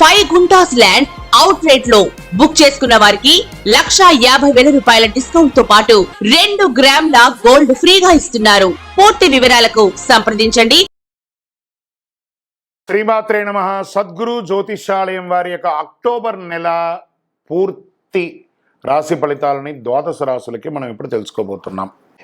Five guntas land out రేట్లో book చేసుకున్న వారికి లక్షా యాభై వేల రూపాయల డిస్కౌంట్తో పాటు రెండు గ్రాముల గోల్డ్ ఫ్రీగా ఇస్తున్నారు. పూర్తి వివరాలకు సంప్రదించండి. శ్రీమాత్రే నమ. సద్గురు జ్యోతిషాలయం వారి యొక్క అక్టోబర్ నెల పూర్తి రాశి ఫలితాలని ద్వాదశ రాశులకి మనం ఇప్పుడు తెలుసుకోబోతున్నాం.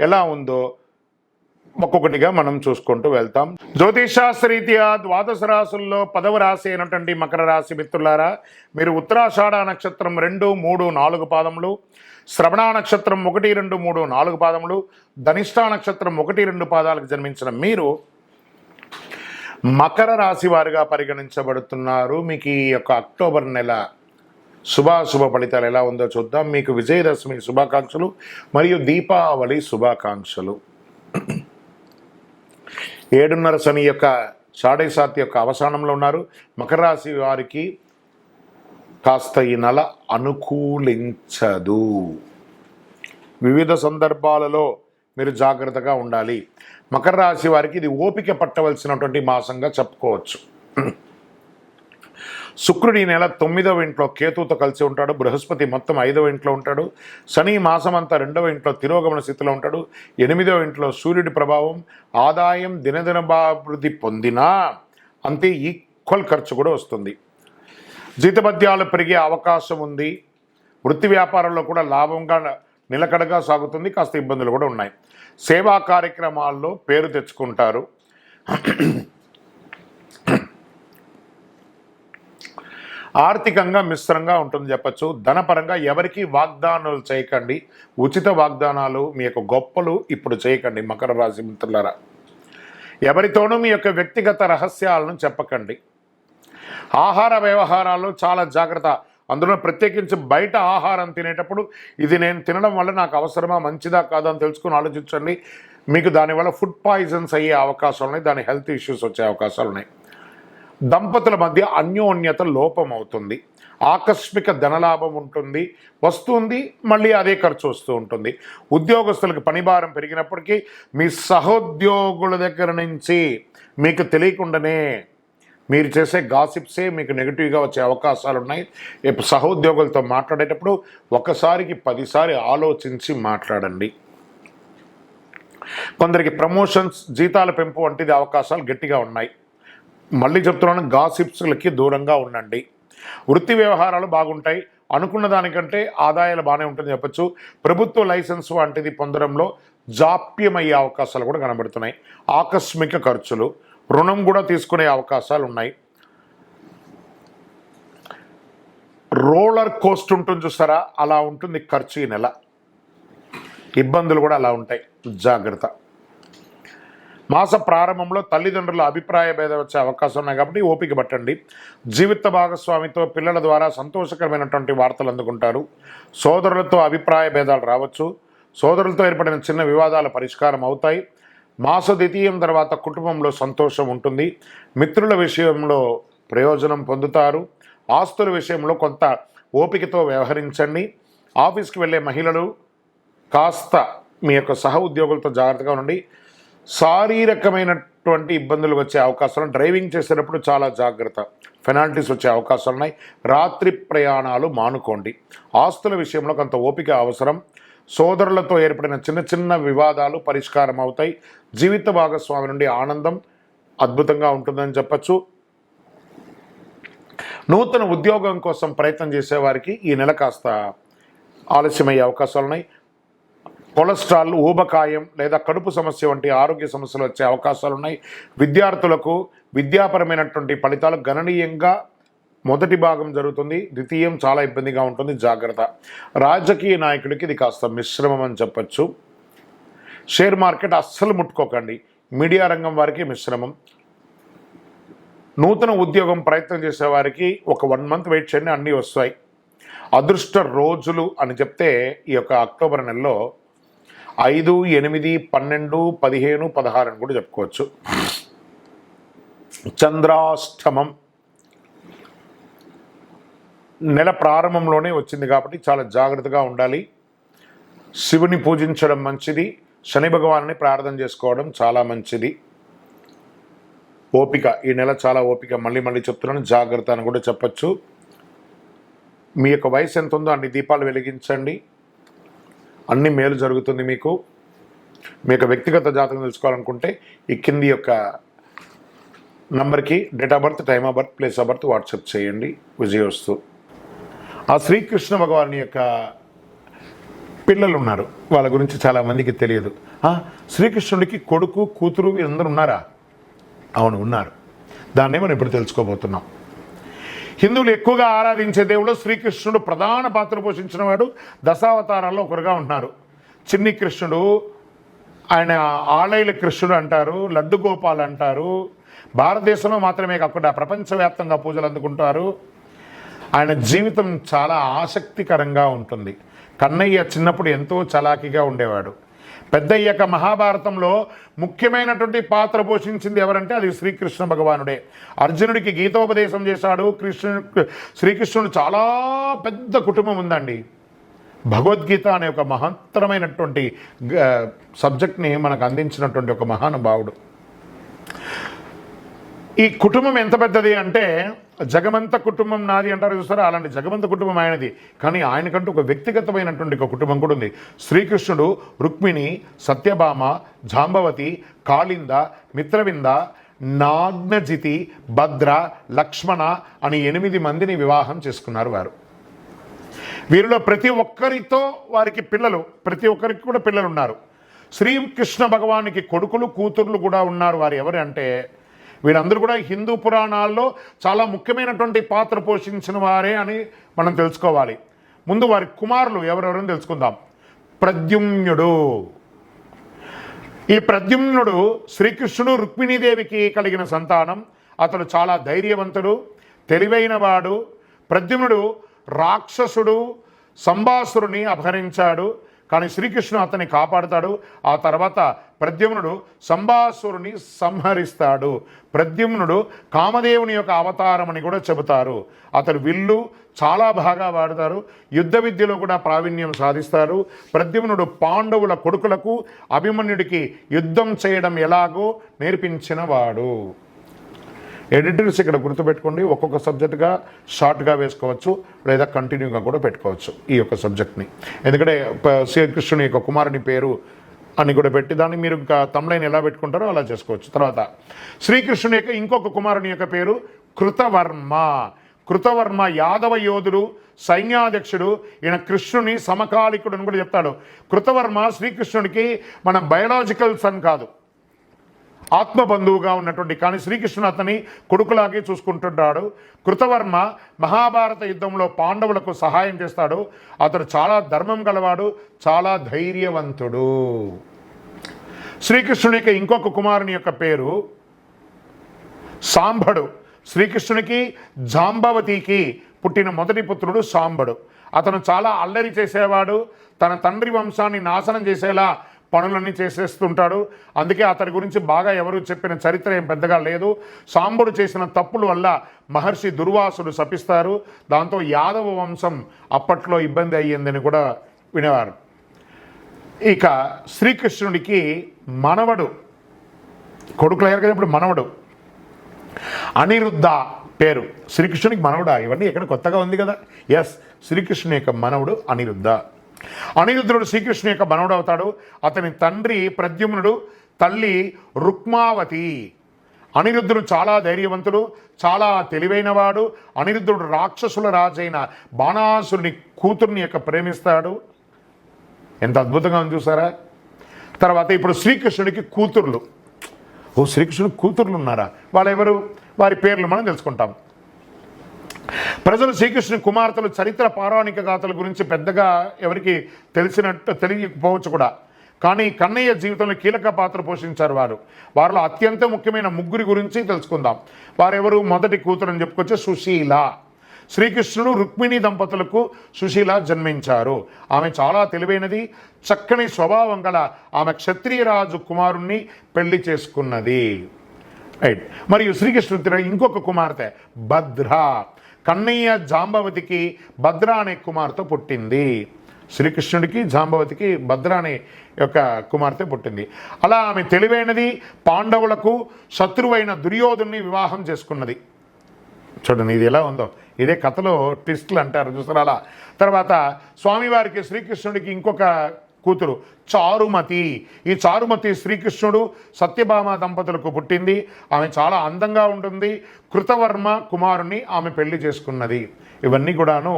ఎలా ఉందో ఒక్కొక్కటిగా మనం చూసుకుంటూ వెళ్తాం. జ్యోతిషాస్త్రరీత్యా ద్వాదశ రాశుల్లో పదవ రాశి అయినటువంటి మకర రాశి మిత్రులారా మీరు ఉత్తరాషాఢ నక్షత్రం రెండు మూడు నాలుగు పాదములు శ్రవణ నక్షత్రం ఒకటి రెండు మూడు నాలుగు పాదములు ధనిష్ఠా నక్షత్రం ఒకటి రెండు పాదాలకు జన్మించిన మీరు మకర రాశి వారిగా పరిగణించబడుతున్నారు. మీకు ఈ యొక్క అక్టోబర్ నెల శుభాశుభ ఫలితాలు ఎలా ఉందో చూద్దాం. మీకు విజయదశమి శుభాకాంక్షలు మరియు దీపావళి శుభాకాంక్షలు. ఏడున్నర శని యొక్క సాడే సాత్ యొక్క అవసానంలో ఉన్నారు. మకర రాశి వారికి కాస్త ఈ నెల అనుకూలించదు. వివిధ సందర్భాలలో మీరు జాగ్రత్తగా ఉండాలి. మకర రాశి వారికి ఇది ఓపిక పట్టవలసినటువంటి మాసంగా చెప్పుకోవచ్చు. శుక్రుడు ఈ నెల తొమ్మిదవ ఇంట్లో కేతుతో కలిసి ఉంటాడు. బృహస్పతి మొత్తం ఐదవ ఇంట్లో ఉంటాడు. శని మాసం అంతా రెండవ ఇంట్లో తిరోగమన స్థితిలో ఉంటాడు. ఎనిమిదవ ఇంట్లో సూర్యుడి ప్రభావం ఆదాయం దినదినభాభివృద్ధి పొందినా అంతే ఈక్వల్ ఖర్చు కూడా వస్తుంది. జీతభత్యాలు పెరిగే అవకాశం ఉంది. వృత్తి వ్యాపారంలో కూడా లాభంగా నిలకడగా సాగుతుంది. కాస్త ఇబ్బందులు కూడా ఉన్నాయి. సేవా కార్యక్రమాల్లో పేరు తెచ్చుకుంటారు. ఆర్థికంగా మిశ్రంగా ఉంటుంది చెప్పచ్చు. ధనపరంగా ఎవరికి వాగ్దానాలు చేయకండి. ఉచిత వాగ్దానాలు మీ యొక్క గొప్పలు ఇప్పుడు చేయకండి మకర రాశి మిత్రులరా. ఎవరితోనూ మీ యొక్క వ్యక్తిగత రహస్యాలను చెప్పకండి. ఆహార వ్యవహారాల్లో చాలా జాగ్రత్త. అందులో ప్రత్యేకించి బయట ఆహారం తినేటప్పుడు ఇది నేను తినడం వల్ల నాకు అవసరమా మంచిదా కాదా అని తెలుసుకుని ఆలోచించండి. మీకు దానివల్ల ఫుడ్ పాయిజన్స్ అయ్యే అవకాశాలు ఉన్నాయి దాని హెల్త్ ఇష్యూస్ వచ్చే అవకాశాలు ఉన్నాయి. దంపతుల మధ్య అన్యోన్యత లోపం అవుతుంది ఆకస్మిక ధనలాభం ఉంటుంది. వస్తుంది మళ్ళీ అదే ఖర్చు వస్తూ ఉంటుంది. ఉద్యోగస్తులకు పనిభారం పెరిగినప్పటికీ మీ సహోద్యోగుల దగ్గర నుంచి మీకు తెలియకుండానే మీరు చేసే గాసిప్సే మీకు నెగిటివ్గా వచ్చే అవకాశాలు ఉన్నాయి సహోద్యోగులతో మాట్లాడేటప్పుడు ఒకసారికి పదిసారి ఆలోచించి మాట్లాడండి. కొందరికి ప్రమోషన్స్ జీతాల పెంపు వంటిది అవకాశాలు గట్టిగా ఉన్నాయి. మళ్ళీ చెప్తున్నాను గాసిప్స్లకి దూరంగా ఉండండి. వృత్తి వ్యవహారాలు బాగుంటాయి. అనుకున్న దానికంటే ఆదాయాలు బాగానే ఉంటుంది చెప్పచ్చు. ప్రభుత్వ లైసెన్స్ వంటిది పొందడంలో జాప్యమయ్యే అవకాశాలు కూడా కనబడుతున్నాయి. ఆకస్మిక ఖర్చులు రుణం కూడా తీసుకునే అవకాశాలు ఉన్నాయి. రోలర్ కోస్ట్ ఉంటుంది చూస్తారా అలా ఉంటుంది ఖర్చు ఈ నెల. ఇబ్బందులు కూడా అలా ఉంటాయి. జాగ్రత్త. మాస ప్రారంభంలో తల్లిదండ్రుల అభిప్రాయ భేదం వచ్చే అవకాశం ఉన్నాయి కాబట్టి ఓపిక పట్టండి. జీవిత భాగస్వామితో పిల్లల ద్వారా సంతోషకరమైనటువంటి వార్తలు అందుకుంటారు. సోదరులతో అభిప్రాయ భేదాలు రావచ్చు. సోదరులతో ఏర్పడిన చిన్న వివాదాల పరిష్కారం అవుతాయి. మాస ద్వితీయం తర్వాత కుటుంబంలో సంతోషం ఉంటుంది. మిత్రుల విషయంలో ప్రయోజనం పొందుతారు. ఆస్తుల విషయంలో కొంత ఓపికతో వ్యవహరించండి. ఆఫీస్కి వెళ్ళే మహిళలు కాస్త మీ యొక్క సహ ఉద్యోగులతో జాగ్రత్తగా ఉండండి. శారీరకమైనటువంటి ఇబ్బందులు వచ్చే అవకాశాలు డ్రైవింగ్ చేసేటప్పుడు చాలా జాగ్రత్త. పెనాల్టీస్ వచ్చే అవకాశాలు ఉన్నాయి. రాత్రి ప్రయాణాలు మానుకోండి. ఆస్తుల విషయంలో కొంత ఓపిక అవసరం. సోదరులతో ఏర్పడిన చిన్న చిన్న వివాదాలు పరిష్కారం అవుతాయి. జీవిత భాగస్వామి నుండి ఆనందం అద్భుతంగా ఉంటుందని చెప్పచ్చు. నూతన ఉద్యోగం కోసం ప్రయత్నం చేసేవారికి ఈ నెల కాస్త ఆలస్యమయ్యే అవకాశాలు ఉన్నాయి. కొలెస్ట్రాల్ ఊబకాయం లేదా కడుపు సమస్య వంటి ఆరోగ్య సమస్యలు వచ్చే అవకాశాలు ఉన్నాయి విద్యార్థులకు విద్యాపరమైనటువంటి ఫలితాలు గణనీయంగా మొదటి భాగం జరుగుతుంది. ద్వితీయం చాలా ఇబ్బందిగా ఉంటుంది. జాగ్రత్త. రాజకీయ నాయకుడికి ఇది కాస్త మిశ్రమం అని చెప్పచ్చు. షేర్ మార్కెట్ అస్సలు ముట్టుకోకండి. మీడియా రంగం వారికి మిశ్రమం. నూతన ఉద్యోగం ప్రయత్నం చేసేవారికి ఒక వన్ మంత్ వెయిట్ చేయండి అన్నీ వస్తాయి. అదృష్ట రోజులు అని చెప్తే ఈ యొక్క అక్టోబర్ నెలలో ఐదు ఎనిమిది పన్నెండు పదిహేను పదహారు అని కూడా చెప్పుకోవచ్చు. చంద్రాష్టమం నెల ప్రారంభంలోనే వచ్చింది కాబట్టి చాలా జాగ్రత్తగా ఉండాలి. శివుని పూజించడం మంచిది. శని భగవాన్ని ప్రార్థన చేసుకోవడం చాలా మంచిది. ఓపిక ఈ నెల చాలా ఓపిక. మళ్ళీ మళ్ళీ చెప్తున్నాను జాగ్రత్త అని కూడా చెప్పచ్చు. మీ యొక్క వయసు ఎంత ఉందో అన్ని దీపాలు వెలిగించండి. అన్ని మేలు జరుగుతుంది మీకు. మీ యొక్క వ్యక్తిగత జాతకం తెలుసుకోవాలనుకుంటే ఈ కింది యొక్క నంబర్కి date of birth time of birth place of birth WhatsApp చేయండి. విజయవస్తు ఆ శ్రీకృష్ణ భగవాని యొక్క పిల్లలు ఉన్నారు వాళ్ళ గురించి చాలా మందికి తెలియదు. శ్రీకృష్ణుడికి కొడుకు కూతురు వీరందరూ ఉన్నారా? అవును ఉన్నారు. దాన్నే మనం ఇప్పుడు తెలుసుకోబోతున్నాం. హిందువులు ఎక్కువగా ఆరాధించే దేవుడు శ్రీకృష్ణుడు ప్రధాన పాత్ర పోషించిన వాడు. దశావతారాల్లో ఒకరుగా ఉన్నారు చిన్ని కృష్ణుడు ఆయన ఆలయల కృష్ణుడు అంటారు లడ్డు గోపాల్ అంటారు. భారతదేశంలో మాత్రమే కాకుండా ప్రపంచవ్యాప్తంగా పూజలు అందుకుంటారు. ఆయన జీవితం చాలా ఆసక్తికరంగా ఉంటుంది. కన్నయ్య చిన్నప్పుడు ఎంతో చలాకీగా ఉండేవాడు. పెద్దయ్యక మహాభారతంలో ముఖ్యమైనటువంటి పాత్ర పోషించింది ఎవరంటే అది శ్రీకృష్ణ భగవానుడే. అర్జునుడికి గీతోపదేశం చేశాడు. కృష్ణు శ్రీకృష్ణుడు చాలా పెద్ద కుటుంబం ఉందండి. భగవద్గీత అనే ఒక మహత్తరమైనటువంటి సబ్జెక్ట్ని మనకు అందించినటువంటి ఒక మహానుభావుడు. ఈ కుటుంబం ఎంత పెద్దది అంటే జగమంత కుటుంబం నాది అంటారు చూస్తారా? అలాంటి జగమంత కుటుంబం ఆయనది. కానీ ఆయనకంటూ ఒక వ్యక్తిగతమైనటువంటి ఒక కుటుంబం కూడా ఉంది. శ్రీకృష్ణుడు రుక్మిణి సత్యభామ జాంబవతి కాళింద మిత్రవింద నాగ్నజితి భద్ర లక్ష్మణ అని ఎనిమిది మందిని వివాహం చేసుకున్నారు వారు. వీరిలో ప్రతి ఒక్కరితో వారికి పిల్లలు ప్రతి ఒక్కరికి కూడా పిల్లలు ఉన్నారు శ్రీకృష్ణ భగవానికి కొడుకులు కూతుర్లు కూడా ఉన్నారు వారు. ఎవరు అంటే వీరందరూ కూడా హిందూ పురాణాల్లో చాలా ముఖ్యమైనటువంటి పాత్ర పోషించిన వారే అని మనం తెలుసుకోవాలి. ముందు వారి కుమారులు ఎవరెవరని తెలుసుకుందాం. ప్రద్యుమ్నుడు. ఈ ప్రద్యుమ్నుడు శ్రీకృష్ణుడు రుక్మిణీదేవికి కలిగిన సంతానం. అతడు చాలా ధైర్యవంతుడు తెలివైనవాడు ప్రద్యుమ్నుడు రాక్షసుడు సంభాసురుని అపహరించాడు. కానీ శ్రీకృష్ణుడు అతన్ని కాపాడుతాడు. ఆ తర్వాత ప్రద్యుమ్నుడు సంభాసురుని సంహరిస్తాడు. ప్రద్యుమ్నుడు కామదేవుని యొక్క అవతారం అని కూడా చెబుతారు. అతడు విల్లు చాలా బాగా వాడతారు. యుద్ధ విద్యలో కూడా ప్రావీణ్యం సాధిస్తారు. ప్రద్యుమ్నుడు పాండవుల కొడుకులకు అభిమన్యుడికి యుద్ధం చేయడం ఎలాగో నేర్పించినవాడు ఎడిటర్స్ ఇక్కడ గుర్తుపెట్టుకోండి ఒక్కొక్క సబ్జెక్టుగా షార్ట్గా వేసుకోవచ్చు లేదా కంటిన్యూగా కూడా పెట్టుకోవచ్చు ఈ యొక్క సబ్జెక్ట్ని. ఎందుకంటే శ్రీకృష్ణుని యొక్క కుమారుని పేరు అని కూడా పెట్టి దాన్ని మీరు ఇంకా తమ్లైన్ ఎలా పెట్టుకుంటారో అలా చేసుకోవచ్చు. తర్వాత శ్రీకృష్ణుని యొక్క ఇంకొక కుమారుని యొక్క పేరు కృతవర్మ. కృతవర్మ యాదవ యోధుడు సైన్యాధ్యక్షుడు ఈయన కృష్ణుని సమకాలికుడు అని కూడా చెప్తాడు. కృతవర్మ శ్రీకృష్ణుడికి మన బయలాజికల్ సన్ కాదు. ఆత్మబంధువుగా ఉన్నటువంటి కానీ శ్రీకృష్ణుడు అతని కొడుకులాగే చూసుకుంటున్నాడు. కృతవర్మ మహాభారత యుద్ధంలో పాండవులకు సహాయం చేస్తాడు. అతడు చాలా ధర్మం గలవాడు చాలా ధైర్యవంతుడు. శ్రీకృష్ణుని యొక్క ఇంకొక కుమారుని యొక్క పేరు సాంబడు శ్రీకృష్ణునికి జాంబవతికి పుట్టిన మొదటి పుత్రుడు సాంబడు అతను చాలా అల్లరి చేసేవాడు. తన తండ్రి వంశాన్ని నాశనం చేసేలా పనులన్నీ చేసేస్తుంటాడు. అందుకే అతని గురించి బాగా ఎవరు చెప్పిన చరిత్ర ఏం పెద్దగా లేదు. సాంబుడు చేసిన తప్పుల వల్ల మహర్షి దుర్వాసుడు శపిస్తారు. దాంతో యాదవ వంశం అప్పట్లో ఇబ్బంది అయ్యిందని కూడా వినేవారు. ఇక శ్రీకృష్ణుడికి మనవడు కొడుకులు అయ్యారు కదా ఇప్పుడు మనవడు అనిరుద్ధ పేరు. శ్రీకృష్ణునికి మనవడా? ఇవన్నీ ఎక్కడ కొత్తగా ఉంది కదా. ఎస్ శ్రీకృష్ణుని యొక్క మనవడు అనిరుద్ధ. అనిరుద్ధుడు శ్రీకృష్ణు యొక్క మనవడు అతని తండ్రి ప్రద్యుమ్నుడు తల్లి రుక్మావతి. అనిరుద్ధుడు చాలా ధైర్యవంతుడు చాలా తెలివైనవాడు. అనిరుద్ధుడు రాక్షసుల రాజైన బాణాసురుని కూతుర్ని యొక్క ప్రేమిస్తాడు. ఎంత అద్భుతంగా ఉంది చూసారా? తర్వాత ఇప్పుడు శ్రీకృష్ణుడికి కూతుర్లు. ఓ శ్రీకృష్ణుడు కూతుర్లు ఉన్నారా? వాళ్ళెవరు? వారి పేర్లు మనం తెలుసుకుంటాం. ప్రజలు శ్రీకృష్ణ కుమార్తెలు చరిత్ర పౌరాణిక గాథల గురించి పెద్దగా ఎవరికి తెలిసినట్టు తెలియకపోవచ్చు కూడా. కానీ కన్నయ్య జీవితంలో కీలక పాత్ర పోషించారు వారు. వారిలో అత్యంత ముఖ్యమైన ముగ్గురి గురించి తెలుసుకుందాం. వారెవరు? మొదటి కూతురు అని చెప్పుకొచ్చే సుశీల. శ్రీకృష్ణుడు రుక్మిణి దంపతులకు సుశీల జన్మించారు. ఆమె చాలా తెలివైనది చక్కని స్వభావం గల ఆమె క్షత్రియరాజు కుమారుణ్ణి పెళ్ళి చేసుకున్నది. రైట్. మరియు శ్రీకృష్ణుడి ఇంకొక కుమార్తె భద్ర. కన్నయ్య జాంబవతికి భద్ర అనే కుమార్తె పుట్టింది. శ్రీకృష్ణుడికి జాంబవతికి భద్ర అనే యొక్క కుమార్తె పుట్టింది. అలా ఆమె తెలివైనది పాండవులకు శత్రువైన దుర్యోధుని వివాహం చేసుకున్నది. చూడండి ఇది ఎలా ఉందో. ఇదే కథలో ట్విస్ట్లు అంటారు చూసారు అలా. తర్వాత స్వామివారికి శ్రీకృష్ణుడికి ఇంకొక కూతురు చారుమతి. ఈ చారుమతి శ్రీకృష్ణుడు సత్యభామ దంపతులకు పుట్టింది. ఆమె చాలా అందంగా ఉంటుంది. కృతవర్మ కుమారుని ఆమె పెళ్ళి చేసుకున్నది. ఇవన్నీ కూడాను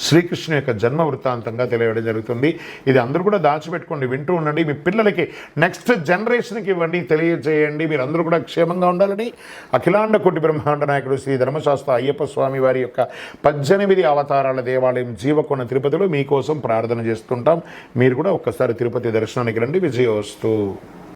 శ్రీకృష్ణ యొక్క జన్మ వృత్తాంతంగా తెలియడం జరుగుతుంది. ఇది అందరూ కూడా దాచిపెట్టుకోండి వింటూ ఉండండి. మీ పిల్లలకి నెక్స్ట్ జనరేషన్కి ఇవ్వండి తెలియజేయండి. మీరు అందరూ కూడా క్షేమంగా ఉండాలని అఖిలాండ కోటి బ్రహ్మాండ నాయకుడు శ్రీ ధర్మశాస్త్ర అయ్యప్ప స్వామి వారి యొక్క పద్దెనిమిది అవతారాల దేవాలయం జీవకొండ తిరుపతిలో మీకోసం ప్రార్థన చేస్తుంటాం. మీరు కూడా ఒక్కసారి తిరుపతి దర్శనానికి రండి. విజయోస్తు.